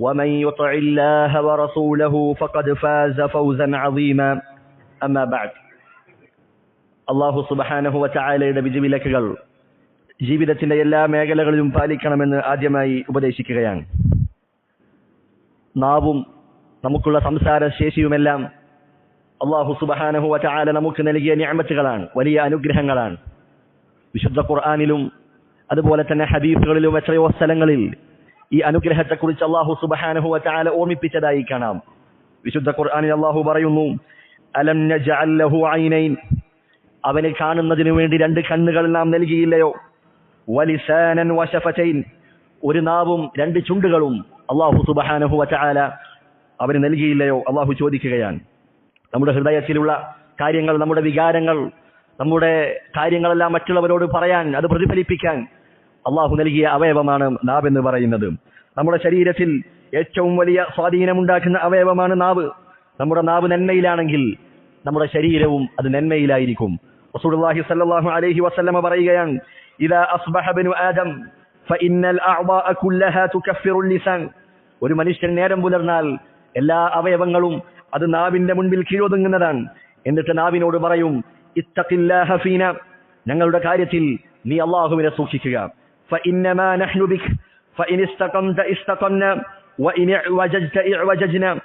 ومن يطع الله ورسوله فقد فاز فوزا عظيما أما بعد അള്ളാഹു സുബഹാനഹുവ ചായാലയുടെ വിധിവിലക്കുകൾ ജീവിതത്തിന്റെ എല്ലാ മേഖലകളിലും പാലിക്കണമെന്ന് ആദ്യമായി ഉപദേശിക്കുകയാണ് നാവും നമുക്കുള്ള സംസാര ശേഷിയുമെല്ലാം അള്ളാഹു സുബഹാനഹുവ ചായാല നമുക്ക് നൽകിയ ഞാമത്തുകളാണ് വലിയ അനുഗ്രഹങ്ങളാണ് വിശുദ്ധ ഖുർആാനിലും അതുപോലെ തന്നെ ഹദീസുകളിലും എത്രയോ സ്ഥലങ്ങളിൽ ഈ അനുഗ്രഹത്തെക്കുറിച്ച് അള്ളാഹു സുബഹാനഹുവ വാല ഓർമ്മിപ്പിച്ചതായി കാണാം വിശുദ്ധ ഖുർആാനിൽ അള്ളാഹു പറയുന്നു അലം നജഅല്ലഹു ലഹു ഐനൈൻ. അവനെ കാണുന്നതിനു വേണ്ടി രണ്ട് കണ്ണുകൾ നാം നൽകിയില്ലയോ? വലിസാനൻ ഒരു നാവും രണ്ട് ചുണ്ടുകളും അള്ളാഹു സുബഹാനഹു വചാല അവന് നൽകിയില്ലയോ? അള്ളാഹു ചോദിക്കുകയാണ്. നമ്മുടെ ഹൃദയത്തിലുള്ള കാര്യങ്ങൾ നമ്മുടെ വികാരങ്ങൾ നമ്മുടെ കാര്യങ്ങളെല്ലാം മറ്റുള്ളവരോട് പറയാൻ അത് പ്രതിഫലിപ്പിക്കാൻ അള്ളാഹു നൽകിയ അവയവമാണ് നാവ് എന്ന് പറയുന്നത്. നമ്മുടെ ശരീരത്തിൽ ഏറ്റവും വലിയ സ്വാധീനമുണ്ടാക്കുന്ന അവയവമാണ് നാവ്. നമ്മുടെ നാവ് നന്മയിലാണെങ്കിൽ നമ്മുടെ ശരീരവും അത് നന്മയിലായിരിക്കും. റസൂലുള്ളാഹി സ്വല്ലല്ലാഹു അലൈഹി വസല്ലമ പറയുകയാണ് ഇദാ അസ്ബഹ ബനു ആദം ഫഇന്നൽ അഅ്ദാഅ കുല്ലഹാ തുകഫിറു ലിസാൻ ഒരു മനുഷ്യൻ നേരം പുലർന്നാൽ എല്ലാ അവയവങ്ങളും അത് നാവിന്റെ മുൻപിൽ കീഴൊതുങ്ങുന്നതാണ്. എന്നിട്ട് നാവിനോട് പറയും ഇത്തഖില്ലാഹ ഫീന. ഞങ്ങളുടെ കാര്യത്തിൽ നീ അള്ളാഹുവിനെ സൂക്ഷിക്കുക. ഫഇന്നമാ نحن بك. فإن استقمت استقمنا. وإن اعوججت اعوججنا.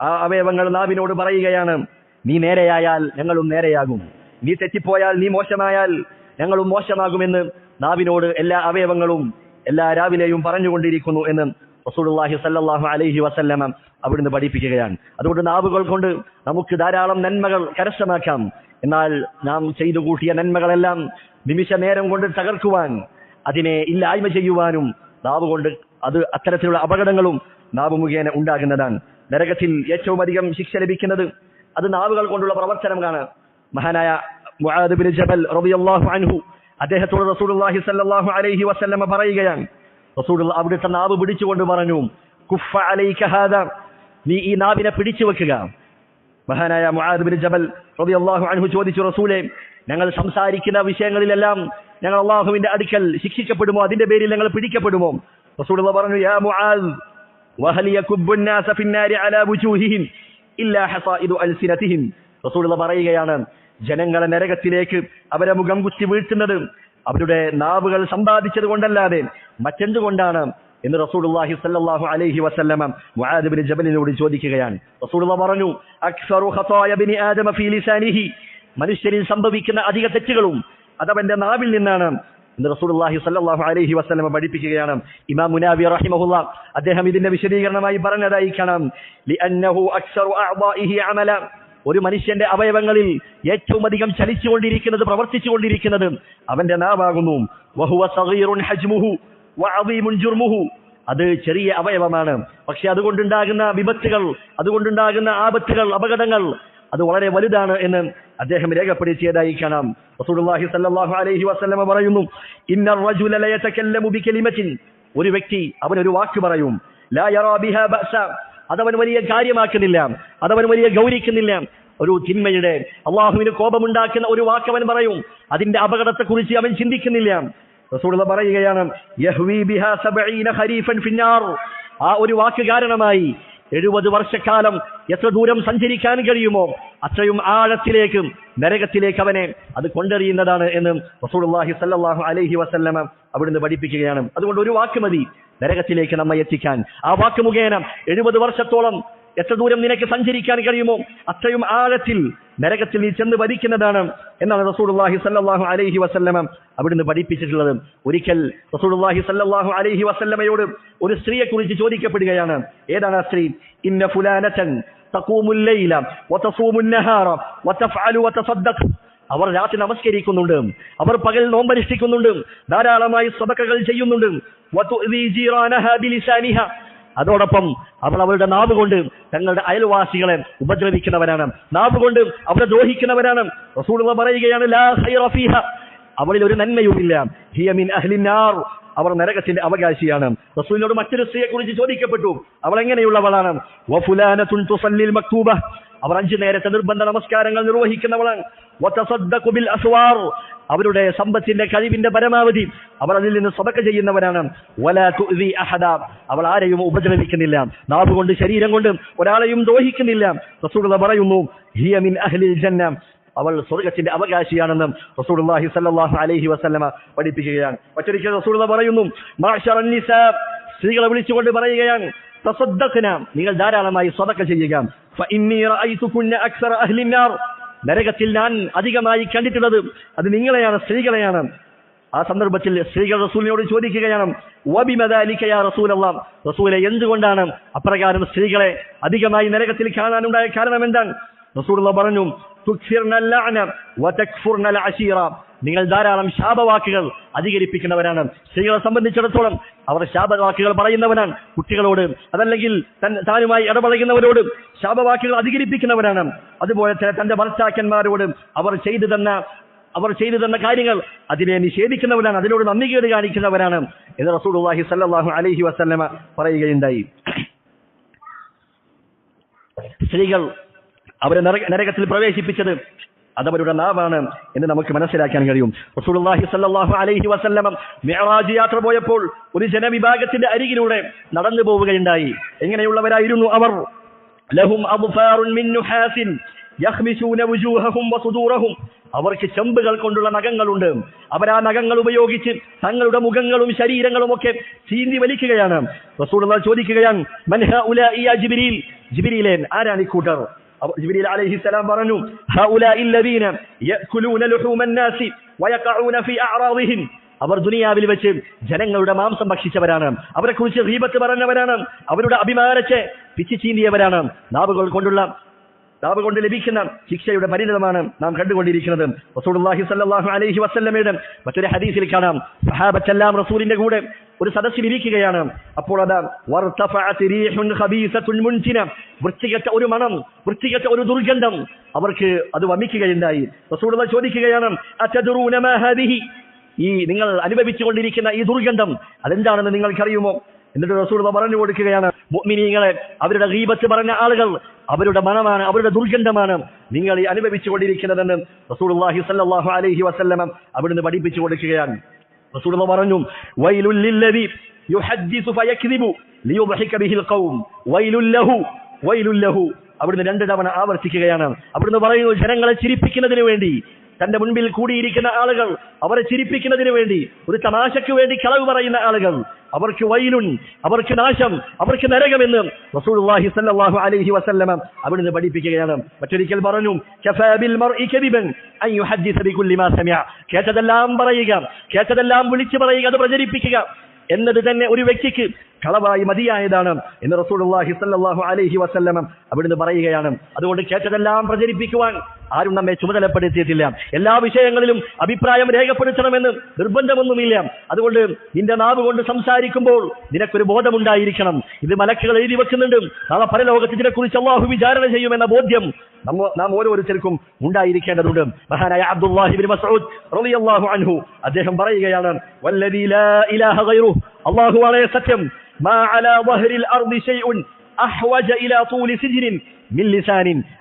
അവയവങ്ങൾ നാവിനോട് പറയുകയാണ് നീ നേരെയായാൽ ഞങ്ങളും നേരെയാകും. നീ തെറ്റിപ്പോയാൽ നീ മോശമായാൽ ഞങ്ങളും മോശമാകുമെന്ന് നാവിനോട് എല്ലാ അവയവങ്ങളും എല്ലാ രാവിലെയും പറഞ്ഞുകൊണ്ടിരിക്കുന്നു എന്ന് റസൂലുള്ളാഹി സല്ലല്ലാഹു അലൈഹി വസല്ലമ അവിടുന്ന് പഠിപ്പിക്കുകയാണ്. അതുകൊണ്ട് നാവുകൾ കൊണ്ട് നമുക്ക് ധാരാളം നന്മകൾ കരസ്ഥമാക്കാം. എന്നാൽ നാം ചെയ്തു കൂട്ടിയ നന്മകളെല്ലാം നിമിഷ നേരം കൊണ്ട് തകർക്കുവാൻ അതിനെ ഇല്ലായ്മ ചെയ്യുവാനും നാവ് കൊണ്ട് അത് അത്തരത്തിലുള്ള അപകടങ്ങളും നാവ് മുഖേന ഉണ്ടാകുന്നതാണ്. നരകത്തിൽ ഏറ്റവും അധികം ശിക്ഷ ലഭിക്കുന്നത് അത് നാവുകൾ കൊണ്ടുള്ള പ്രവർത്തനമാണ്. മഹാനായ മുആദ് ജബൽ റളിയല്ലാഹു അൻഹു അദ്ദേഹത്തോട് റസൂലുള്ളാഹി സ്വല്ലല്ലാഹു അലൈഹി വസല്ലമ പറയുകയാണ്. റസൂലുള്ള അവിടുത്തെ നാവ് പിടിച്ചുകൊണ്ട് പറഞ്ഞു കുഫ അലൈക ഹാദ. നീ ഈ നാവിനെ പിടിച്ചു വെക്കുക മഹാനായ മുആദ് ബിൻ ജബൽ റളിയല്ലാഹു അൻഹു ചോദിച്ചു റസൂലേ ഞങ്ങൾ സംസാരിക്കുന്ന വിഷയങ്ങളിലെല്ലാം ഞങ്ങൾ അള്ളാഹുവിന്റെ അടുക്കൽ ശിക്ഷിക്കപ്പെടുമോ? അതിന്റെ പേരിൽ ഞങ്ങൾ പിടിക്കപ്പെടുമോ? റസൂലുള്ള പറഞ്ഞു യാ മുആദ് വഹലിയകുബ്ബുന്നാസ ഫിന്നാരി അലാ വുജൂഹിഹിം ഇല്ലാ ഹസാഇദു അൽസിനതിഹിം. റസൂലുള്ള പറയുകയാണ് ജനങ്ങളെ നരകത്തിലേക്ക് അവരെ മുഖം കുത്തി വീഴ്ത്തുന്നത് അവരുടെ നാവുകൾ സമ്പാദിച്ചത് കൊണ്ടല്ലാതെ മറ്റെന്തുകൊണ്ടാണ്? എന്ന് റസൂലുള്ളാഹി സ്വല്ലല്ലാഹു അലൈഹി വസല്ലമ മുആദ് ബിൻ ജബലിനോട് ചോദിക്കുകയാണ്. റസൂലുള്ള പറഞ്ഞു അക്സറു ഖതായ ബിനി ആദമ ഫീ ലിസാനിഹി മനുഷ്യരിൽ സംഭവിക്കുന്ന അധിക തെറ്റുകളും അതവന്റെ നാവിൽ നിന്നാണ് എന്ന് റസൂലുള്ളാഹി സ്വല്ലല്ലാഹു അലൈഹി വസല്ലം പഠിപ്പിക്കുകയാണ്. ഇമാം മുനാവി റഹിമഹുല്ല അദ്ദേഹം ഇതിന്റെ വിശദീകരണമായി പറഞ്ഞതായി കാണാം ലിഅന്നഹു അക്സറു അഅ്ദാഇഹി അമല. ഒരു മനുഷ്യന്റെ അവയവങ്ങളിൽ ഏറ്റവും അധികം ചലിച്ചുകൊണ്ടിരിക്കുന്നത് പ്രവർത്തിച്ചുകൊണ്ടിരിക്കുന്നത് അവന്റെ നാവാകുന്നു. വഹുവ സഗീറുൻ ഹജ്മുഹു വഅദീമുൻ ജുർമുഹു. അത് ചെറിയ അവയവമാണ്. പക്ഷെ അതുകൊണ്ടുണ്ടാകുന്ന വിപത്തുകൾ അതുകൊണ്ടുണ്ടാകുന്ന ആപത്തുകൾ അപകടങ്ങൾ അത് വളരെ വലുതാണ് എന്ന് അദ്ദേഹം രേഖപ്പെടുത്തിയതായി കാണാം റസൂലുള്ളാഹി സ്വല്ലല്ലാഹു അലൈഹി വസല്ലം പറയുന്നു ഇന്ന റജുല ല യതകല്ലമു ബികലിമത്തിൻ. ഒരു വ്യക്തി അവൻ ഒരു വാക്ക് പറയും ലാ യറാ ബിഹാ ബഅസ. അതവൻ വലിയ കാര്യമാക്കുന്നില്ല അതവൻ വലിയ ഗൗരിക്കുന്നില്ല. ഒരു തിന്മയുടെ അള്ളാഹുവിന് കോപമുണ്ടാക്കുന്ന ഒരു വാക്ക് അവൻ പറയും അതിന്റെ അപകടത്തെക്കുറിച്ച് അവൻ ചിന്തിക്കുന്നില്ല. റസൂലുള്ള പറയുകയാണ് യഹ്വി ബിഹാ സബഈന ഖരീഫൻ ഫിന്നാർ. ആ ഒരു വാക്ക് കാരണമായി എഴുപത് വർഷക്കാലം എത്ര ദൂരം സഞ്ചരിക്കാൻ കഴിയുമോ അത്രയും ആഴത്തിലേക്കും നരകത്തിലേക്ക് അവനെ അത് കൊണ്ടെറിയുന്നതാണ് എന്ന് റസൂൽഹി സല്ലാഹു അലഹി വസല്ലമ അവിടുന്ന് പഠിപ്പിക്കുകയാണ്. അതുകൊണ്ട് ഒരു വാക്ക് മതി. നരകത്തിലേക്ക് നമ്മെ എത്തിക്കാൻ. ആ വാക്ക് മുഖേന എഴുപത് വർഷത്തോളം എത്ര ദൂരം നിനക്ക് സഞ്ചരിക്കാൻ കഴിയുമോ അത്രയും ആഴത്തിൽ നരകത്തിൽ നീ ചെന്ന് വരിക്കുന്നതാണ് എന്നാണ് റസൂലുള്ളാഹി സല്ലാഹു അലൈഹി വസല്ലമ അവിടുന്ന് പഠിപ്പിച്ചിട്ടുള്ളത്. ഒരിക്കൽ റസൂലുള്ളാഹി സല്ലാഹു അലൈഹി വസല്ലമയോട് ഒരു സ്ത്രീയെ കുറിച്ച് ചോദിക്കപ്പെടുകയാണ്. ഏതാണ് ആ സ്ത്രീ? ഇന്ന ഫുലാനച്ചൻ അവർ രാത്രി നമസ്കരിക്കുന്നുണ്ട്. അവർ പകൽ നോമ്പനുഷ്ഠിക്കുന്നുണ്ട്. ധാരാളമായി സ്വതക്കകൾ ചെയ്യുന്നുണ്ട്. അതോടൊപ്പം അവൾ അവളുടെ നാവ് കൊണ്ട് തങ്ങളുടെ അയൽവാസികളെ ഉപദ്രവിക്കുന്നവരാണ് നാവ് കൊണ്ട് അവരെ ദ്രോഹിക്കുന്നവരാണ് പറയുകയാണ് അവളിൽ ഒരു നന്മയുമില്ല. ഹിയ മിൻ അഹ്ലിന്നാർ അവർ നരകത്തിന്റെ അവകാശിയാണ്. റസൂലിനോട് മറ്റൊരു സ്ത്രീയെ കുറിച്ച് ചോദിക്കപ്പെട്ടു. അവൾ എങ്ങനെയുള്ളവളാണ്? അവർ അഞ്ചു നേരത്തെ നിർബന്ധ നമസ്കാരങ്ങൾ നിർവഹിക്കുന്നവളാണ് അവരുടെ സമ്പത്തിന്റെ കഴിവിന്റെ പരമാവധി അവർ അതിൽ നിന്ന് സബക്ക ചെയ്യുന്നവരാണ്. അവൾ ആരെയും ഉപദ്രവിക്കുന്നില്ല. നാവ് കൊണ്ട് ശരീരം കൊണ്ട് ഒരാളെയും ദ്രോഹിക്കുന്നില്ല. റസൂലുള്ള പറയുന്നു ഹിയ മിൻ അഹ്ലിൽ ജന്ന. അവൾ സ്വർഗത്തിന്റെ അവകാശിയാണെന്ന് റസൂലുള്ളാഹി സല്ലാഹു അലൈഹി വസല്ലമ പഠിപ്പിക്കുകയാണ്. മറ്റൊരിക്കൽ റസൂലുള്ള പറയുന്നു സ്ത്രീകളെ വിളിച്ചുകൊണ്ട് പറയുകയാണ് നിങ്ങൾ ധാരാളമായി സ്വതക്ക ചെയ്യുക. നരകത്തിൽ ഞാൻ അധികമായി കണ്ടിട്ടുള്ളത് അത് നിങ്ങളെയാണ് സ്ത്രീകളെയാണ്. ആ സന്ദർഭത്തിൽ സ്ത്രീകൾ റസൂലിനോട് ചോദിക്കുകയാണ് റസൂലെ എന്തുകൊണ്ടാണ് അപ്രകാരം സ്ത്രീകളെ അധികമായി നരകത്തിൽ കാണാനുണ്ടായ കാരണം എന്താണ് റസൂലുള്ള പറഞ്ഞു നിങ്ങൾ ധാരാളം ശാപവാക്കുകൾ അധികരിപ്പിക്കുന്നവരാണ്. സ്ത്രീകളെ സംബന്ധിച്ചിടത്തോളം അവർ ശാപവാക്കുകൾ പറയുന്നവനാണ് കുട്ടികളോട്. അതല്ലെങ്കിൽ താനുമായി ഇടപഴകുന്നവരോട് ശാപവാക്കുകൾ അധികരിപ്പിക്കുന്നവനാണ്. അതുപോലെ തന്നെ തന്റെ ഭർത്താക്കന്മാരോട് അവർ ചെയ്തു തന്ന അവർ ചെയ്തു തന്ന കാര്യങ്ങൾ അതിനെ നിഷേധിക്കുന്നവരാണ് അതിനോട് നന്ദികേട് കാണിക്കുന്നവരാണ് എന്ന് റസൂലുള്ളാഹി സല്ലാഹു അലഹി വസല്ലമ പറയുകയുണ്ടായി. സ്ത്രീകൾ അവരെ നരകത്തിൽ പ്രവേശിപ്പിച്ചത് അതവരുടെ നാവാണ് എന്ന് നമുക്ക് മനസ്സിലാക്കാൻ കഴിയും. റസൂലുള്ളാഹി സ്വല്ലല്ലാഹു അലൈഹി വസല്ലം മിഅ്റാജ് യാത്ര പോയപ്പോൾ ഒരു ജനവിഭാഗത്തിന്റെ അരികിലൂടെ നടന്നു പോവുകയുണ്ടായി. എങ്ങനെയുള്ളവരായിരുന്നു അവർ? ലഹും അബ്ഫാറുൻ മിൻ നുഹാസിൻ യഖ്മിസൂന വുജൂഹഹും വസുദൂറഹും. അവർക്ക് ചെമ്പുകൾ കൊണ്ടുള്ള നഖങ്ങളുണ്ട്. അവർ ആ നഖങ്ങൾ ഉപയോഗിച്ച് തങ്ങളുടെ മുഖങ്ങളും ശരീരങ്ങളും ഒക്കെ ചീന്തി വലിക്കുകയാണ്. റസൂലുള്ളാഹി ചോദിക്കുകയാണ് മൻ ഉലാ ഇയാ ജിബ്രീൽ? ജിബ്രീലേ ആരാണ് ഈ കൂട്ടർ? ജിബ്രീൽ അലൈഹിസ്സലാം പറഞ്ഞു ഹൗലാഇൽ ലദീന യഅകുലൂന ലുഹൂമൻ നാസി വയഖഊന ഫീ അഅറാദിഹിം. അവർ ദുനിയാവിൽ വെച്ച് ജനങ്ങളുടെ മാംസം ഭക്ഷിച്ചവരാണ്. അവരെക്കുറിച്ച് റീബത്ത് പറഞ്ഞവരാണ്. അവരുടെ അഭിമാനത്തെ പിച്ചു ചീന്തിയവരാണ് നാവുകൾ കൊണ്ടുള്ള നാവ് കൊണ്ട് ലഭിക്കുന്ന ശിക്ഷയുടെ പരിണിതമാണ് നാം കണ്ടുകൊണ്ടിരിക്കുന്നത്. റസൂലുള്ളാഹി അലൈഹി വസല്ലമയുടെ മറ്റൊരു ഹദീസിൽ കാണാം. സഹാബത്തെല്ലാം റസൂലിന്റെ കൂടെ ഒരു സദസ്സിൽ ഇരിക്കുകയാണ്. അപ്പോൾ അതാ വർത്തഫഅത് റീഹുൻ ഖബീസത്തുൻ മുൻതിന വൃത്തികെട്ട ഒരു മണം വൃത്തികെട്ട ഒരു ദുർഗന്ധം അവർക്ക് അത് വമിക്കുകയുണ്ടായി. റസൂലുള്ള ചോദിക്കുകയാണ് ഈ നിങ്ങൾ അനുഭവിച്ചുകൊണ്ടിരിക്കുന്ന ഈ ദുർഗന്ധം അതെന്താണെന്ന് നിങ്ങൾക്കറിയുമോ? എന്നിട്ട് റസൂൽ പറഞ്ഞു കൊടുക്കുകയാണ് മുഅ്മിനീങ്ങളെ അവരുടെ ഗീബത്ത് പറഞ്ഞ ആളുകൾ അവരുടെ മനമാണ് അവരുടെ ദുർഗന്ധമാണ് നിങ്ങൾ ഈ അനുഭവിച്ചുകൊണ്ടിരിക്കുന്നതെന്ന് റസൂലുള്ളാഹി സ്വല്ലല്ലാഹു അലഹി വസ്ല്ലം അവിടുന്ന് പഠിപ്പിച്ചു കൊടുക്കുകയാണ്. റസൂൾ പറഞ്ഞു അവിടുന്ന് രണ്ട് തവണ ആവർത്തിക്കുകയാണ്. അവിടുന്ന് പറയുന്നു ജനങ്ങളെ ചിരിപ്പിക്കുന്നതിന് വേണ്ടി. തന്റെ മുൻപിൽ കൂടിയിരിക്കുന്ന ആളുകൾ അവരെ ചിരിപ്പിക്കുന്നതിന് വേണ്ടി ഒരു തമാശയ്ക്ക് വേണ്ടി കളവ് പറയുന്ന ആളുകൾ അവർക്ക് വൈലുൻ അവർക്ക് നാശം അവർക്ക് നരകമെന്ന് റസൂലുള്ളാഹി സ്വല്ലല്ലാഹു അലൈഹി വസല്ലമ അവിടുന്ന് പഠിപ്പിക്കുകയാണ്. മറ്റൊരിക്കൽ പറഞ്ഞു കഫാ മർഇ കദിബൻ അൻ യുഹദ്ദിസ ബികുല്ലി മാ സമിഅ കേട്ടതെല്ലാം പറയുക കേട്ടതെല്ലാം വിളിച്ചു പറയുക അത് പ്രചരിപ്പിക്കുക. എന്നത് തന്നെ ഒരു വ്യക്തിക്ക് കളവായി മതിയായതാണ് എന്ന് റസൂലുള്ളാഹി സ്വല്ലല്ലാഹു അലൈഹി വസ്ല്ലം അവിടുന്ന് പറയുകയാണ്. അതുകൊണ്ട് കേട്ടതെല്ലാം പ്രചരിപ്പിക്കുവാൻ ആരും നമ്മെ ചുമതലപ്പെടുത്തിയിട്ടില്ല. എല്ലാ വിഷയങ്ങളിലും അഭിപ്രായം രേഖപ്പെടുത്തണമെന്ന് നിർബന്ധമൊന്നുമില്ല. അതുകൊണ്ട് നിന്റെ നാവ് കൊണ്ട് സംസാരിക്കുമ്പോൾ നിനക്കൊരു ബോധമുണ്ടായിരിക്കണം. ഇത് മലക്കുകൾ എഴുതി വെക്കുന്നുണ്ട്. നാളെ പരലോകത്ത് ഇതിനെക്കുറിച്ച് അള്ളാഹു വിചാരണ ചെയ്യുമെന്ന ബോധ്യം നമ്മ നാം ഓരോരുത്തർക്കും ഉണ്ടായിരിക്കേണ്ടതുണ്ട്. മഹാനായ അബ്ദുല്ലാഹിബിൻ മസൂദ് റളിയല്ലാഹു അൻഹു അദ്ദേഹം പറയുകയാണ് വല്ലദീ ലാ ഇലാഹ ഗൈറു സത്യം.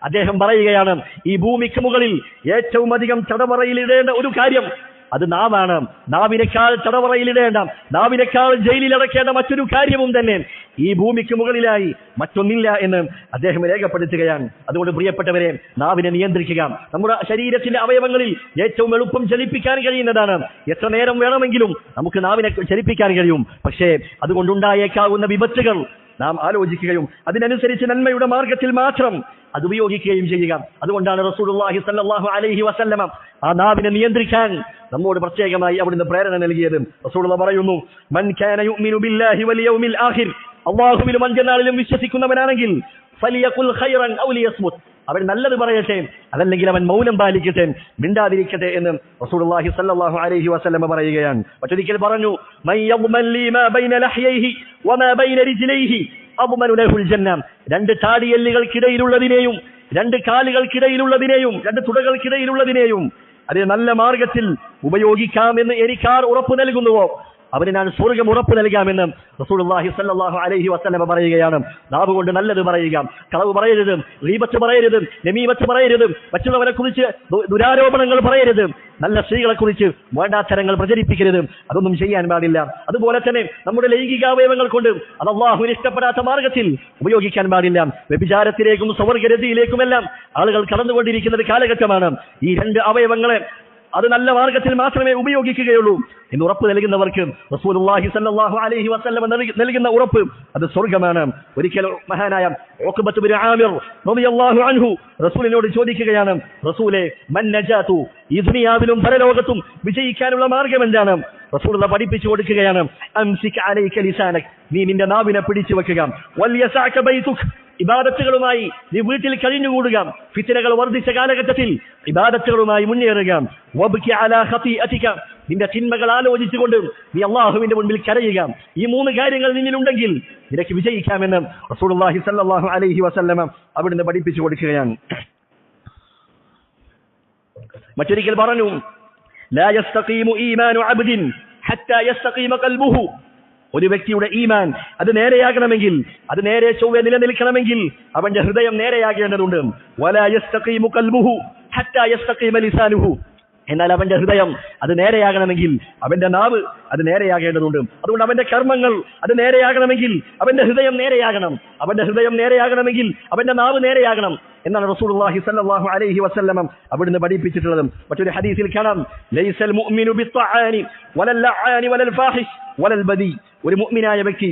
അദ്ദേഹം പറയുകയാണ് ഈ ഭൂമിക്ക് മുകളിൽ ഏറ്റവും അധികം തടവറയിൽ ഇടേണ്ട ഒരു കാര്യം അത് നാവാണ്. നാവിനേക്കാൾ തടവറയിലിടേണ്ട നാവിനേക്കാൾ ജയിലിൽ അടക്കേണ്ട മറ്റൊരു കാര്യവും തന്നെ ഈ ഭൂമിക്ക് മുകളിലായി മറ്റൊന്നില്ല എന്ന് അദ്ദേഹം രേഖപ്പെടുത്തുകയാണ്. അതുകൊണ്ട് പ്രിയപ്പെട്ടവരെ നാവിനെ നിയന്ത്രിക്കുക. നമ്മുടെ ശരീരത്തിന്റെ അവയവങ്ങളിൽ ഏറ്റവും എളുപ്പം ചലിപ്പിക്കാൻ കഴിയുന്നതാണ്. എത്ര നേരം വേണമെങ്കിലും നമുക്ക് നാവിനെ ചലിപ്പിക്കാൻ കഴിയും. പക്ഷേ അതുകൊണ്ടുണ്ടായേക്കാവുന്ന വിപത്തുകൾ നാം ആലോചിക്കുകയും അതിനനുസരിച്ച് നന്മയുടെ മാർഗത്തിൽ മാത്രം അത് ഉപയോഗിക്കുകയും ചെയ്യുക. അതുകൊണ്ടാണ് റസൂലുള്ളാഹി സ്വല്ലല്ലാഹു അലൈഹി വസല്ലമ ആ നാവിനെ നിയന്ത്രിക്കാൻ നമ്മോട് പ്രത്യേകമായി അവിടുന്ന് പ്രേരണ നൽകിയത്. റസൂലുള്ള പറയുന്നു മൻ കാന ബില്ലാഹി വൽ യൗമിൽ ആഖിർ. അല്ലാഹുവിലും അന്ത്യനാളിലും വിശ്വസിക്കുന്നവനാണെങ്കിൽ ഖൈറൻ ഔ അവൻ നല്ലത് പറയട്ടെ അതല്ലെങ്കിൽ അവൻ മൗനം പാലിക്കട്ടെ മിണ്ടാതിരിക്കട്ടെ എന്ന് റസൂലുള്ളാഹി സ്വല്ലല്ലാഹു അലൈഹി വസല്ലം പറയുകയാണ്. മറ്റൊരിക്കൽ പറഞ്ഞു രണ്ട് താടിയെല്ലുകൾക്കിടയിലുള്ളതിനെയും രണ്ട് കാലുകൾക്കിടയിലുള്ളതിനെയും രണ്ട് തുടകൾക്കിടയിലുള്ളതിനെയും അതേ നല്ല മാർഗത്തിൽ ഉപയോഗിക്കാമെന്ന് എനിക്കാർ ഉറപ്പു നൽകുന്നുവോ? അവന് ഞാൻ സ്വർഗം ഉറപ്പ് നൽകാമെന്ന് റസൂലുള്ളാഹി സ്വല്ലല്ലാഹു അലൈഹി വസ്ലമ പറയുകയാണ്. നാവ് കൊണ്ട് നല്ലത് പറയുക. കളവ് പറയരുത്. റീബത്ത് പറയരുത്. നമീമത്ത് പറയരുത്. മറ്റുള്ളവരെ കുറിച്ച് ദുരാരോപണങ്ങൾ പറയരുത്. നല്ല സ്ത്രീകളെ കുറിച്ച് വേണ്ടാത്തരങ്ങൾ പ്രചരിപ്പിക്കരുത്. അതൊന്നും ചെയ്യാൻ പാടില്ല. അതുപോലെ തന്നെ നമ്മുടെ ലൈംഗികാവയവങ്ങൾ കൊണ്ട് അത് അള്ളാഹുവിന് ഇഷ്ടപ്പെടാത്ത മാർഗത്തിൽ ഉപയോഗിക്കാൻ പാടില്ല. വ്യഭിചാരത്തിലേക്കും സ്വർഗരതിയിലേക്കുമെല്ലാം ആളുകൾ കടന്നുകൊണ്ടിരിക്കുന്നത് കാലഘട്ടമാണ്. ഈ രണ്ട് അവയവങ്ങളെ അത് നല്ല മാർഗത്തിൽ മാത്രമേ ഉപയോഗിക്കുകയുള്ളൂ. എന്ന് ഉറപ്പ് നൽകുന്നവർക്ക് റസൂലുള്ളാഹി സല്ലല്ലാഹു അലൈഹി വസല്ലം നൽകുന്ന ഉറപ്പ് അത് സ്വർഗമാണ് ഒരിക്കൽ മഹാനായ ഉഖബത്ത് ബിൻ ആമിർ റളിയല്ലാഹു അൻഹു റസൂലിനോട് ചോദിക്കുകയാണ് റസൂലെ മൻ നജാതു? പരലോകത്തും വിജയിക്കാനുള്ള മാർഗം എന്താണ്? റസൂലുള്ള പഠിപ്പിച്ചു കൊടുക്കുകയാണ് അംസിക് അലൈക ലിസാനക്. നീ നിന്റെ നാവിനെ പിടിച്ചു വെക്കുക വല്യസഅക ബൈതുക്. ഇബാദത്തുകളുമായി നീ വീട്ടിൽ കഴിഞ്ഞുകൂടുക. ഫിത്തിനകൾ വർദ്ധിച്ച കാലഘട്ടത്തിൽ ഇബാദത്തുകളുമായി മുന്നേറുക. നിന്റെ തിന്മകൾ ആലോചിച്ചുകൊണ്ട് നീ അള്ളാഹുവിന്റെ മുൻപിൽ കരയുക. ഈ മൂന്ന് കാര്യങ്ങൾ നിന്നിലുണ്ടെങ്കിൽ നിനക്ക് വിജയിക്കാമെന്ന് റസൂലുള്ളാഹി സ്വല്ലല്ലാഹു അലൈഹി വസല്ലമ അവിടുന്ന് പഠിപ്പിച്ചു കൊടുക്കുകയാണ്. മറ്റൊരിക്കൽ പറഞ്ഞു ലാ യസ്തഖീമു ഈമാനു അബ്ദിൻ ഹത്താ യസ്തഖീമ ഖൽബുഹു ഒരു വ്യക്തിയുടെ ഈമാൻ അത് നേരെയാകണമെങ്കിൽ അത് നേരെ ചൊവ്വെ നിലനിൽക്കണമെങ്കിൽ അവന്റെ ഹൃദയം നേരെയാകേണ്ടതുണ്ട്. എന്നാൽ അവന്റെ ഹൃദയം അത് നേരെയാകണമെങ്കിൽ അവന്റെ നാവ് അത് നേരെയാകേണ്ടതുണ്ട്. അതുകൊണ്ട് അവന്റെ കർമ്മങ്ങൾ അത് നേരെയാകണമെങ്കിൽ അവന്റെ ഹൃദയം നേരെയാകണം. അവന്റെ ഹൃദയം നേരെയാകണമെങ്കിൽ അവന്റെ നാവ് നേരെയാകണം. എന്നാണ് റസൂലുള്ളാഹി സ്വല്ലല്ലാഹു അലൈഹി വസല്ലം അവിടുന്ന് പഠിപ്പിച്ചിട്ടുള്ളതും. മറ്റൊരു ഹദീസിൽ കാണാം ലൈസൽ മുഅ്മിനു ബിത്തആനി വലൽ ലആനി വലൽ ഫാഹിഷ് വലൽ ബദി. ഒരു മുഅ്മിനായ വ്യക്തി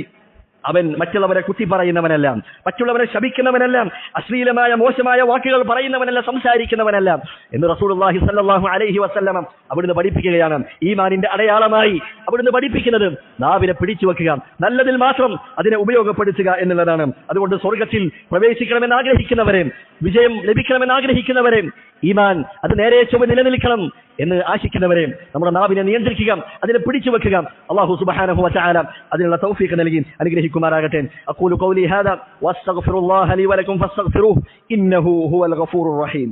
അവൻ മറ്റുള്ളവരെ കുത്തി പറയുന്നവനല്ല മറ്റുള്ളവരെ ശപിക്കുന്നവനല്ല അശ്ലീലമായ മോശമായ വാക്കുകൾ പറയുന്നവനല്ല സംസാരിക്കുന്നവനല്ല എന്ന് റസൂലുള്ളാഹി സ്വല്ലല്ലാഹു അലൈഹി വസല്ലം അവിടുന്ന് പഠിപ്പിക്കുകയാണ്. ഈ മാനിന്റെ അടയാളമായി അവിടുന്ന് പഠിപ്പിക്കുന്നത് നാവിനെ പിടിച്ചു വെക്കുക നല്ലതിൽ മാത്രം അതിനെ ഉപയോഗപ്പെടുത്തുക എന്നുള്ളതാണ്. അതുകൊണ്ട് സ്വർഗത്തിൽ പ്രവേശിക്കണമെന്ന് ആഗ്രഹിക്കുന്നവരെ വിജയം ലഭിക്കണമെന്ന് ആഗ്രഹിക്കുന്നവരെ ഈമാൻ അത് നേരെ ചൊവ്വ നിലനിൽക്കണം. എന്ന് ആശിക്കുന്നവരെ നമ്മുടെ നാവിനെ നിയന്ത്രിക്കുക അതിനെ പിടിച്ചു വെക്കുക അള്ളാഹു സുബ്ഹാനഹു വതആല അതിനുള്ള തൗഫീഖ് നൽകി അനുഗ്രഹിക്കുമാറാകട്ടെ അഖൂലു ഖൗലി ഹാദാ വസ്തഗ്ഫിറുല്ലാഹ ലി വലക്കും ഫസ്തഗ്ഫിറുഹു ഇന്നഹു ഹുവൽ ഗഫൂറുർ റഹീം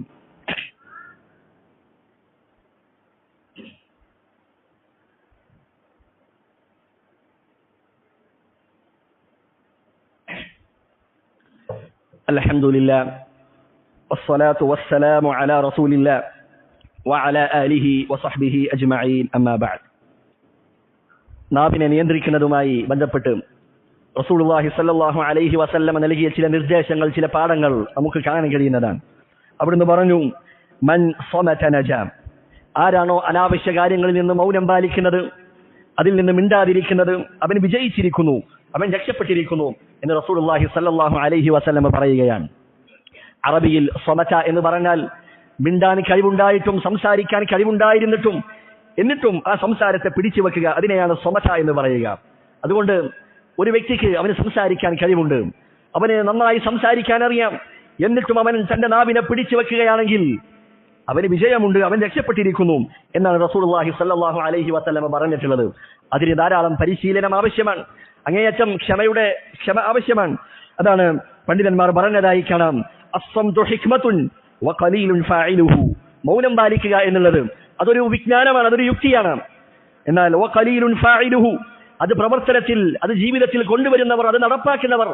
الحمد لله والصلاة والسلام على رسول الله وعلى آله وصحبه أجمعين أما بعد നാവിനെ നിയന്ത്രിക്കുന്നതുമായി ബന്ധപ്പെട്ട് റസൂലുള്ളാഹി സ്വല്ലല്ലാഹു അലൈഹി വസല്ലമ നൽകിയ ചില നിർദ്ദേശങ്ങൾ ചില പാഠങ്ങൾ നമുക്ക് കാണാൻ കഴിയുന്നതാണ് അവിടുന്ന് പറഞ്ഞു മൻ സ്വമത നജാം ആരാണോ അനാവശ്യ കാര്യങ്ങളിൽ നിന്ന് മൗനം പാലിക്കുന്നത് അതിൽ നിന്ന് മിണ്ടാതിരിക്കുന്നത് അവൻ വിജയിച്ചിരിക്കുന്നു അവൻ രക്ഷപ്പെട്ടിരിക്കുന്നു എന്ന് റസൂലുള്ളാഹി സ്വല്ലല്ലാഹു അലൈഹി വസല്ലമ പറയുകയാണ് അറബിയിൽ സ്വമത എന്ന് പറഞ്ഞാൽ മിണ്ടാൻ കഴിവുണ്ടായിട്ടും സംസാരിക്കാൻ കഴിവുണ്ടായിരുന്നിട്ടും എന്നിട്ടും ആ സംസാരത്തെ പിടിച്ചു വെക്കുക അതിനെയാണ് സ്വമത എന്ന് പറയുക. അതുകൊണ്ട് ഒരു വ്യക്തിക്ക് അവന് സംസാരിക്കാൻ കഴിവുണ്ട്. അവന് നന്നായി സംസാരിക്കാൻ അറിയാം. എന്നിട്ടും അവൻ തന്റെ നാവിനെ പിടിച്ചു വെക്കുകയാണെങ്കിൽ അവന് വിജയമുണ്ട് അവൻ രക്ഷപ്പെട്ടിരിക്കുന്നു എന്നാണ് റസൂലുള്ളാഹി സല്ലാഹു അലഹി വസ്ലമ പറഞ്ഞിട്ടുള്ളത്. അതിന് ധാരാളം പരിശീലനം ആവശ്യമാണ്. അങ്ങേയറ്റം ക്ഷമയുടെ ക്ഷമ ആവശ്യമാണ്. അതാണ് പണ്ഡിതന്മാർ പറഞ്ഞതായി കാണാം. അസ്വം ഹിക്മത്തുൻ മൗനം പാലിക്കുക എന്നുള്ളത് അതൊരു വിജ്ഞാനമാണ് അതൊരു യുക്തിയാണ്. എന്നാൽ അത് പ്രവർത്തനത്തിൽ അത് ജീവിതത്തിൽ കൊണ്ടുവരുന്നവർ അത് നടപ്പാക്കുന്നവർ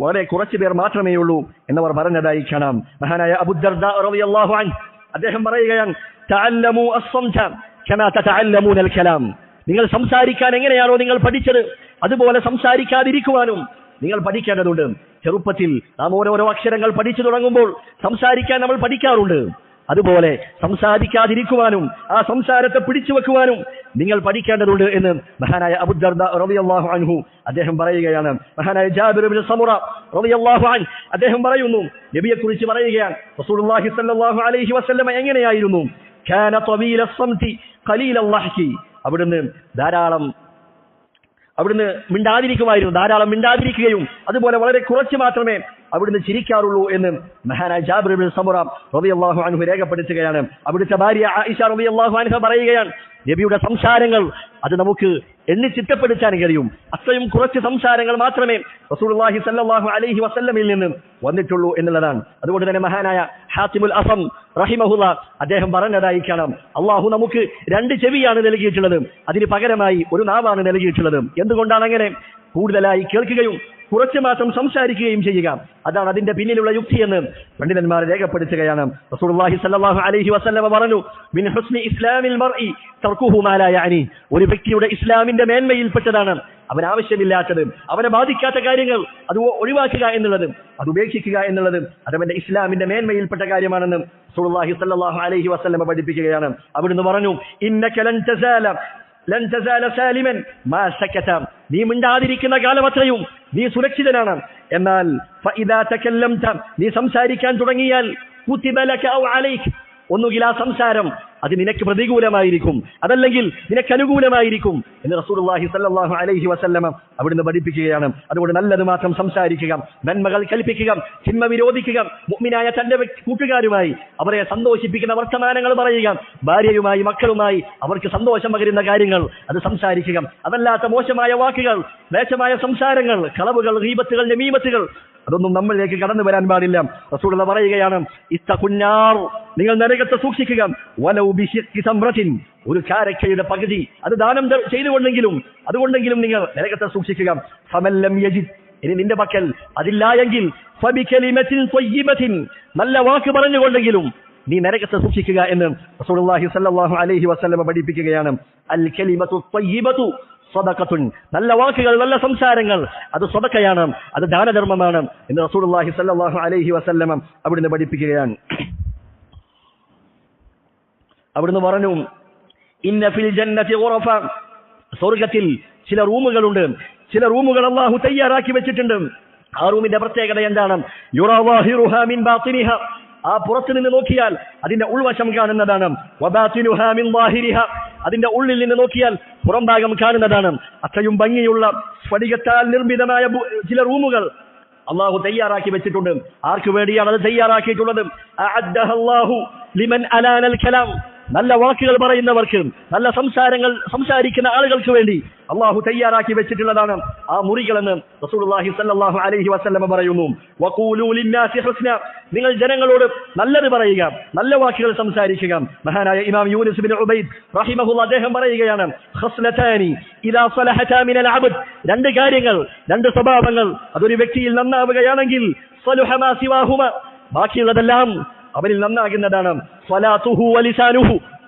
വളരെ കുറച്ചു പേർ മാത്രമേ ഉള്ളൂ എന്നവർ പറഞ്ഞതായി കാണാം. മഹാനായ അബുദർദ അദ്ദേഹം പറയുകയാണ് നിങ്ങൾ സംസാരിക്കാൻ എങ്ങനെയാണോ നിങ്ങൾ പഠിച്ചത് അതുപോലെ സംസാരിക്കാതിരിക്കുവാനും നിങ്ങൾ പഠിക്കേണ്ടതുണ്ട്. ചെറുപ്പത്തിൽ നാം ഓരോരോ അക്ഷരങ്ങൾ പഠിച്ചു തുടങ്ങുമ്പോൾ സംസാരിക്കാൻ നമ്മൾ പഠിക്കാറുണ്ട്. അതുപോലെ സംസാരിക്കാതിരിക്കുവാനും ആ സംസാരത്തെ പിടിച്ചു വെക്കുവാനും നിങ്ങൾ പഠിക്കേണ്ടതുണ്ട് എന്ന് മഹാനായ അബുദർദ അൻഹു അദ്ദേഹം പറയുകയാണ്. മഹാനായ ജാബിർ സമുറ അൻ അദ്ദേഹം പറയുന്നു നബിയെ കുറിച്ച് പറയുകയാണ് റസൂലുള്ളാഹി സ്വല്ലല്ലാഹു അലൈഹി വസല്ലമ എങ്ങനെയായിരുന്നു? അവിടുന്ന് ധാരാളം അവിടുന്ന് മിണ്ടാതിരിക്കുമായിരുന്നു ധാരാളം മിണ്ടാതിരിക്കുകയും അതുപോലെ വളരെ കുറച്ച് മാത്രമേ അവിടുന്ന് ചിരിക്കാറുള്ളൂ എന്ന് മഹാനായ ജാബിർ സമുറ റബി അള്ളാഹു അൻഹു രേഖപ്പെടുത്തുകയാണ്. അവിടുത്തെ ഭാര്യ ആയിഷ റബി അള്ളാഹു അനുഹ പറയുകയാണ് നബിയുടെ സംസാരങ്ങൾ അത് നമുക്ക് എണ്ണി ചിട്ടപ്പെടുത്താൻ കഴിയും. അത്രയും കുറച്ച് സംസാരങ്ങൾ മാത്രമേ റസൂലുള്ളാഹി സല്ലല്ലാഹു അലൈഹി വസല്ലമിൽ നിന്ന് വന്നിട്ടുള്ളൂ എന്നുള്ളതാണ്. അതുകൊണ്ട് തന്നെ മഹാനായ ഹാത്തിമുൽ അസം റഹിമഹുല്ല അദ്ദേഹം പറഞ്ഞതായി കാണാം. അള്ളാഹു നമുക്ക് രണ്ട് ചെവിയാണ് നൽകിയിട്ടുള്ളത്. അതിന് പകരമായി ഒരു നാവാണ് നൽകിയിട്ടുള്ളത്. എന്തുകൊണ്ടാണ് അങ്ങനെ? കൂടുതലായി കേൾക്കുകയും കുറച്ച് മാസം സംസാരിക്കുകയും ചെയ്യുക. അതാണ് അതിന്റെ പിന്നിലുള്ള യുക്തി എന്ന് പണ്ഡിതന്മാർ രേഖപ്പെടുത്തുകയാണ്. റസൂലുള്ളാഹി സ്വല്ലല്ലാഹു അലൈഹി വസല്ലം പറഞ്ഞു മിൻ ഹുസ്നി ഇസ്ലാമിൽ മർഇ മാ ലാ ഒരു വ്യക്തിയുടെ ഇസ്ലാമിന്റെ മേന്മയിൽപ്പെട്ടതാണ് അവൻ ആവശ്യമില്ലാത്തത് അവനെ ബാധിക്കാത്ത കാര്യങ്ങൾ അത് ഒഴിവാക്കുക എന്നുള്ളത് അത് ഉപേക്ഷിക്കുക എന്നുള്ളത് അതവന്റെ ഇസ്ലാമിന്റെ മേന്മയിൽപ്പെട്ട കാര്യമാണെന്ന് റസൂലുള്ളാഹി സല്ലാഹു അലൈഹി വസ്ലമ പഠിപ്പിക്കുകയാണ്. അവിടുന്ന് പറഞ്ഞു ഇന്ന ലൻ തസാല സാലിമൻ മാ സക്കത. നീ മിണ്ടാതിരിക്കുന്ന കാലം അത്രയും നീ സുരക്ഷിതനാണ്. എന്നാൽ നീ സംസാരിക്കാൻ തുടങ്ങിയാൽ ഒന്നുകിൽ ആ സംസാരം അത് നിനക്ക് പ്രതികൂലമായിരിക്കും. അതല്ലെങ്കിൽ നിനക്ക് അനുകൂലമായിരിക്കും എന്ന് റസൂലുള്ളാഹി സല്ലാഹു അലൈഹി വസല്ലമ അവിടുന്ന് പഠിപ്പിക്കുകയാണ്. അതുകൊണ്ട് നല്ലത് മാത്രം സംസാരിക്കുക നന്മകൾ കൽപ്പിക്കുക തിന്മ വിരോധിക്കുക മുഗ്മിനായ തന്റെ കൂട്ടുകാരുമായി അവരെ സന്തോഷിപ്പിക്കുന്ന വർത്തമാനങ്ങൾ പറയുക ഭാര്യയുമായി മക്കളുമായി അവർക്ക് സന്തോഷം പകരുന്ന കാര്യങ്ങൾ അത് സംസാരിക്കുക. അതല്ലാത്ത മോശമായ വാക്കുകൾ വേഷമായ സംസാരങ്ങൾ കളവുകൾ ഗീബത്തുകൾ നമീമത്തുകൾ അതൊന്നും നമ്മളിലേക്ക് കടന്നു വരാൻ പാടില്ല. റസൂലുള്ള പറയുകയാണ് ഇത്തകുഞ്ഞാർ നിങ്ങൾ നരകത്തെ സൂക്ഷിക്കുക. ഒരു കാരക്കയുടെ പകുതി. അത് ദാനം ചെയ്തുകൊണ്ടെങ്കിലും അതുകൊണ്ടെങ്കിലും നിങ്ങൾ നരകത്തെ സൂക്ഷിക്കുക. സമല്ലം യജിത് ഇനി നിന്റെ പക്കൽ അതില്ല എങ്കിൽ നല്ല വാക്ക് പറഞ്ഞുകൊണ്ടെങ്കിലും നീ നരകത്തെ സൂക്ഷിക്കുക എന്ന് റസൂലുള്ളാഹി സ്വല്ലല്ലാഹു അലൈഹി വസല്ലം പഠിപ്പിക്കുകയാണ്. അൽ കലിമത്തു സ്വതക്കത്തുൻ. നല്ല വാക്കുകൾ നല്ല സംസാരങ്ങൾ. അത് സ്വതക്കയാണ്. അത് ദാനധർമ്മമാണ് എന്ന് റസൂലുള്ളാഹി സല്ലാഹു അലൈഹി വസ്ല്ലം അവിടുന്ന് പഠിപ്പിക്കുകയാണ്. അവിടുന്ന് പറഞ്ഞു ഇന്ന ഫിൽ ഗുറഫ. സ്വർഗത്തിൽ ചില റൂമുകളുണ്ട്. ചില റൂമുകൾ അള്ളാഹു തയ്യാറാക്കി വെച്ചിട്ടുണ്ട്. ആ റൂമിന്റെ പ്രത്യേകത എന്താണ്? ആ പുറത്തു നിന്ന് നോക്കിയാൽ അതിന്റെ ഉൾവശം കാണുന്നതാണ്. അതിന്റെ ഉള്ളിൽ നിന്ന് നോക്കിയാൽ പുറം ഭാഗം കാണുന്നതാണ്. അത്രയും ഭംഗിയുള്ള സ്ഫടികത്താൽ നിർമ്മിതമായ ചില റൂമുകൾ അള്ളാഹു തയ്യാറാക്കി വെച്ചിട്ടുണ്ട്. ആർക്കു വേണ്ടിയാണ് അത് തയ്യാറാക്കിയിട്ടുള്ളത്? ലിമൻ അലാനൽ കലാം. നല്ല വാക്കുകൾ പറയുന്നവർക്ക് നല്ല സംസാരങ്ങൾ സംസാരിക്കുന്ന ആളുകൾക്ക് വേണ്ടി അള്ളാഹു തയ്യാറാക്കി വെച്ചിട്ടുള്ളതാണ് ആ മുറികളെന്ന് റസൂലുള്ളാഹി സ്വല്ലല്ലാഹു അലൈഹി വസല്ലമ പറയുന്നു. വഖൂലു ലിന്നാസി ഹുസ്ന. നിങ്ങൾ ജനങ്ങളോട് നല്ലത് പറയുക നല്ല വാക്കുകൾ സംസാരിക്കുക. മഹാനായ ഇമാം യൂനുസ് ബിൻ ഉബൈദ് റഹിമഹുള്ള അദ്ദേഹം പറയുകയാണ് ഖസ്ലതാനി ഇദാ സലഹത മിനൽ അബ്ദ്. രണ്ട് കാര്യങ്ങൾ രണ്ട് സ്വഭാവങ്ങൾ അതൊരു വ്യക്തിയിൽ നന്നാവുകയാണെങ്കിൽ സലുഹ മാ സിവാഹുമ. ബാക്കിയുള്ളതെല്ലാം അവനിൽ നന്നാകുന്നതാണ്.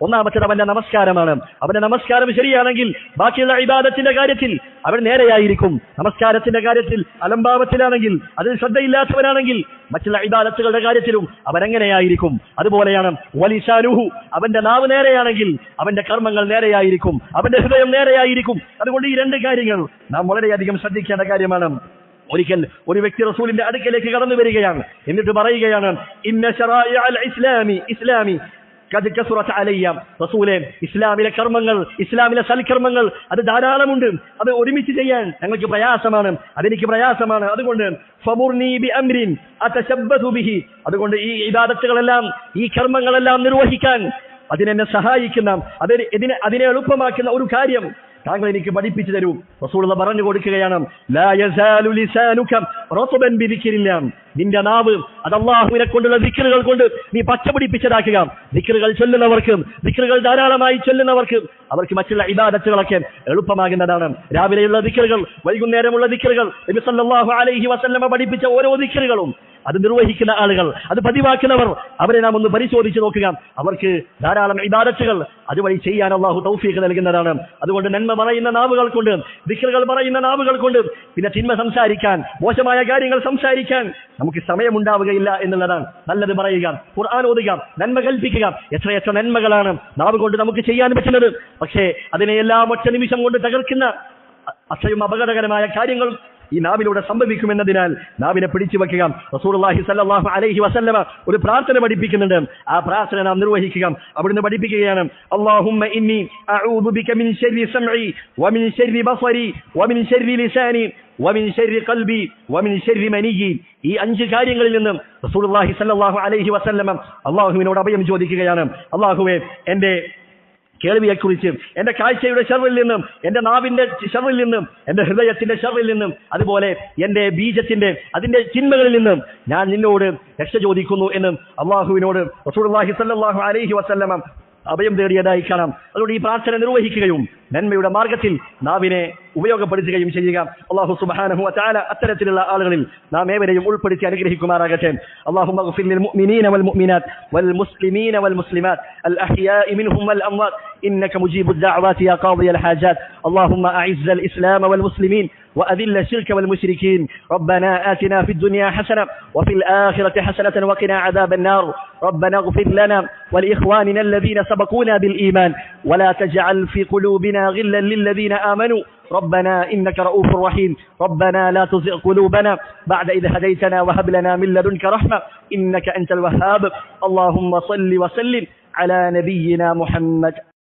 ഒന്നാമത്തേത് അവന്റെ നമസ്കാരമാണ്. അവന്റെ നമസ്കാരം ശരിയാണെങ്കിൽ ബാക്കിയുള്ള ഇബാദത്തിന്റെ കാര്യത്തിൽ അവൻ നേരെയായിരിക്കും. നമസ്കാരത്തിന്റെ കാര്യത്തിൽ അലംഭാവത്തിലാണെങ്കിൽ അതിൽ ശ്രദ്ധയില്ലാത്തവനാണെങ്കിൽ മറ്റുള്ള ഇബാദത്തുകളുടെ കാര്യത്തിലും അവൻ എങ്ങനെയായിരിക്കും? അതുപോലെയാണ് വലിസാനുഹു അവന്റെ നാവ് നേരെയാണെങ്കിൽ അവന്റെ കർമ്മങ്ങൾ നേരെയായിരിക്കും. അവന്റെ ഹൃദയം നേരെയായിരിക്കും. അതുകൊണ്ട് ഈ രണ്ട് കാര്യങ്ങൾ നാം വളരെയധികം ശ്രദ്ധിക്കേണ്ട കാര്യമാണ്. ഒരിക്കൽ ഒരു വ്യക്തി റസൂലിന്റെ അടുക്കലേക്ക് കടന്നു വരികയാണ്. എന്നിട്ട് പറയുകയാണ് ഇന്ന ഇസ്ലാമി ഇസ്ലാമി റസൂലെ ഇസ്ലാമിലെ കർമ്മങ്ങൾ ഇസ്ലാമിലെ സൽക്കർമ്മങ്ങൾ അത് ധാരാളമുണ്ട്. അത് ഒരുമിച്ച് ചെയ്യാൻ ഞങ്ങൾക്ക് പ്രയാസമാണ്. അതെനിക്ക് പ്രയാസമാണ്. അതുകൊണ്ട് അതുകൊണ്ട് ഈ ഇബാദത്തുകളെല്ലാം ഈ കർമ്മങ്ങളെല്ലാം നിർവഹിക്കാൻ അതിനെന്നെ സഹായിക്കുന്ന അതിന് ഇതിനെ അതിനെ എളുപ്പമാക്കുന്ന ഒരു കാര്യം താങ്കൾ എനിക്ക് പഠിപ്പിച്ചു തരൂ. റസൂലുള്ള പറഞ്ഞു കൊടുക്കുകയാണ് നിന്റെ നാവ് അത് അള്ളാഹുവിനെ കൊണ്ടുള്ള ദിക്റുകൾ കൊണ്ട് നീ പച്ചപിടിപ്പിച്ചതാക്കുക ദിക്റുകൾ ചൊല്ലുന്നവർക്ക് ദിക്റുകൾ ധാരാളമായി ചൊല്ലുന്നവർക്ക് അവർക്ക് മറ്റുള്ള ഇബാദത്തുകളൊക്കെ എളുപ്പമാകുന്നതാണ്. രാവിലെയുള്ള ദിക്റുകൾ വൈകുന്നേരമുള്ള ദിക്റുകൾ നബി സല്ലല്ലാഹു അലൈഹി വസല്ലമ പഠിപ്പിച്ച ഓരോ ദിക്റുകളും അത് നിർവഹിക്കുന്ന ആളുകൾ അത് പതിവാക്കുന്നവർ അവരെ നാം ഒന്ന് പരിശോധിച്ച് നോക്കുക. അവർക്ക് ധാരാളം ഇബാദത്തുകൾ അതുവഴി ചെയ്യാൻ അള്ളാഹു തൗഫീഖ് നൽകുന്നതാണ്. അതുകൊണ്ട് നന്മ പറയുന്ന നാവുകൾ കൊണ്ട് ദിക്കറുകൾ പറയുന്ന നാവുകൾ കൊണ്ട് പിന്നെ തിന്മ സംസാരിക്കാൻ മോശമായ കാര്യങ്ങൾ സംസാരിക്കാൻ നമുക്ക് സമയമുണ്ടാവുകയില്ല എന്നുള്ളതാണ് നല്ലത് പറയുക. ഖുർആൻ ഓതുക നന്മ കൽപ്പിക്കുക. എത്രയെത്ര നന്മകളാണ് നാവ് കൊണ്ട് നമുക്ക് ചെയ്യാൻ പറ്റുന്നത്. പക്ഷേ അതിനെയെല്ലാം ഒറ്റ നിമിഷം കൊണ്ട് തകർക്കുന്ന അത്രയും അപകടകരമായ കാര്യങ്ങൾ ഈ നാവിലൂടെ സംഭവിക്കുമെന്നതിനാൽ നാവിനെ പിടിച്ചു വെക്കുക. റസൂർഹി സല്ലാഹു അലൈഹി വസല്ലമ ഒരു പ്രാർത്ഥന പഠിപ്പിക്കുന്നുണ്ട്. ആ പ്രാർത്ഥന നാം നിർവഹിക്കുക. അവിടുന്ന് പഠിപ്പിക്കുകയാണ് അല്ലാഹുമ്മ ഇന്നി അഊദു ബിക മിൻ شر സംഇ വമിൻ ശർരി ബസരി വമിൻ ശർരി ലിസാനി വമിൻ ശർരി ഖൽബി വമിൻ ശർരി മനിയി. ഈ അഞ്ച് കാര്യങ്ങളിൽ നിന്നും റസൂലുള്ളാഹി സ്വല്ലല്ലാഹു അലൈഹി വസല്ലമ അല്ലാഹുവിനോട് അഭയം ചോദിക്കുകയാണ് അല്ലാഹുവേ എന്റെ കേൾവിയെക്കുറിച്ച് എന്റെ കാഴ്ചയുടെ ശർവിൽ നിന്നും എന്റെ നാവിന്റെ ഷറിൽ നിന്നും എന്റെ ഹൃദയത്തിന്റെ ശർവിൽ നിന്നും അതുപോലെ എന്റെ ബീജത്തിന്റെ അതിന്റെ ചിന്മകളിൽ നിന്നും ഞാൻ നിന്നോട് രക്ഷ ചോദിക്കുന്നു എന്നും അള്ളാഹുവിനോട് റസൂലുള്ളാഹി സ്വല്ലല്ലാഹു അലൈഹി വസല്ലമ അഭയം തേടിയതായി കാണാം അതുകൊണ്ട് ഈ പ്രാർത്ഥന നിർവഹിക്കുകയും നന്മയുടെ മാർഗത്തിൽ നാവിനെ ഉപയോഗപ്പെടുത്തുകയും ചെയ്യുക അള്ളാഹു സുബ്ഹാനഹു വതആല അത്തരത്തിലുള്ള ആളുകളിൽ നാം ഏവരെയും ഉൾപ്പെടുത്തി അനുഗ്രഹിക്കുമാറാകട്ടെ اللهم اغفر للمؤمنين والمؤمنات والمسلمين والمسلمات الأحياء منهم والأموات إنك مجيب الدعوات يا قاضي الحاجات اللهم أعز الإسلام والمسلمين وأذل الشرك والمشركين. ربنا آتنا في الدنيا حسنة وفي الآخرة حسنة وقنا عذاب النار. ربنا اغفر لنا ولإخواننا الذين سبقونا بالإيمان. ولا تجعل في قلوبنا غلا للذين آمنوا. ربنا إنك رؤوف رحيم. ربنا لا تزغ قلوبنا بعد إذ هديتنا وهب لنا من لدنك رحمة. إنك أنت الوهاب. اللهم صل وسلم على نبينا محمد.